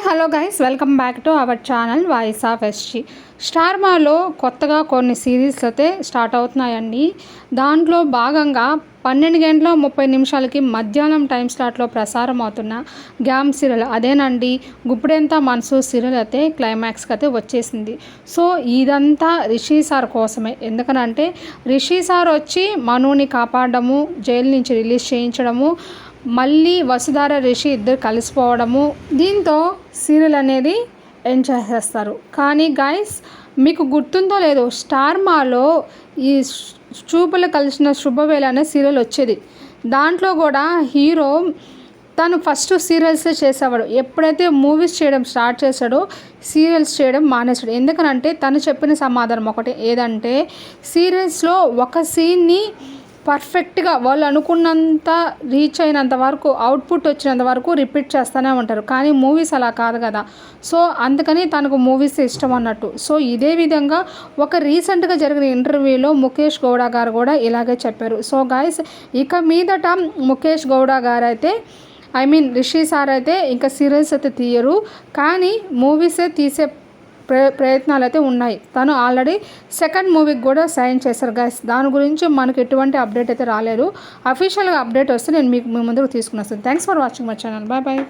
Hi hello guys. Welcome back to our channel voice of SG. Star మాలో కొత్తగా కొన్ని series అయితే start అవుతున్నాయండి. దాంట్లో భాగంగా పన్నెండు గంటల ముప్పై నిమిషాలకి మధ్యాహ్నం టైం స్లాట్లో ప్రసారం అవుతున్న గ్యామ్ సీరియల్ అదేనండి. గుప్పుడెంత మనసు సీరియల్ అయితే క్లైమాక్స్కి అయితే వచ్చేసింది. సో ఇదంతా రిషి సార్ కోసమే. ఎందుకనంటే రిషి సార్ వచ్చి మనుని కాపాడము జైలు నుంచి రిలీజ్ చేయించడము మళ్ళీ వసుధార రిషి ఇద్దరు కలిసిపోవడము దీంతో సీరియల్ అనేది ఎంజాయ్ చేస్తారు కానీ గాయస్ మీకు గుర్తుందో లేదో స్టార్ మాలో ఈ చూపులు కలిసిన శుభవేళ అనే సీరియల్ వచ్చేది. దాంట్లో కూడా హీరో తను ఫస్ట్ సీరియల్స్ చేసేవాడు. ఎప్పుడైతే మూవీస్ చేయడం స్టార్ట్ చేశాడో సీరియల్స్ చేయడం మానేశాడు. ఎందుకనంటే తను చెప్పిన సమాధానం ఒకటి. ఏదంటే సీరియల్స్లో ఒక సీన్ని పర్ఫెక్ట్గా వాళ్ళు అనుకున్నంత రీచ్ అయినంత వరకు అవుట్పుట్ వచ్చినంత వరకు రిపీట్ చేస్తూనే ఉంటారు. కానీ మూవీస్ అలా కాదు కదా. సో అందుకని తనకు మూవీస్ ఇష్టం అన్నట్టు. సో ఇదే విధంగా ఒక రీసెంట్గా జరిగిన ఇంటర్వ్యూలో ముఖేష్ గౌడ గారు కూడా ఇలాగే చెప్పారు. సో గాయస్ ఇక మీదట ముఖేష్ గౌడ గారు అయితే ఐ మీన్ రిషి సార్ అయితే ఇంకా సీరియల్స్ అయితే తీయరు. కానీ మూవీసే తీసే ప్రయత్నాలు అయితే ఉన్నాయి. తను ఆల్రెడీ సెకండ్ మూవీకి కూడా సైన్ చేశారు. గైస్ దాని గురించి మనకు ఎటువంటి అప్డేట్ అయితే రాలేదు. అఫీషియల్గా అప్డేట్ వస్తే నేను మీకు మీ ముందుకు తీసుకుని వస్తాను. Thanks for watching my channel bye bye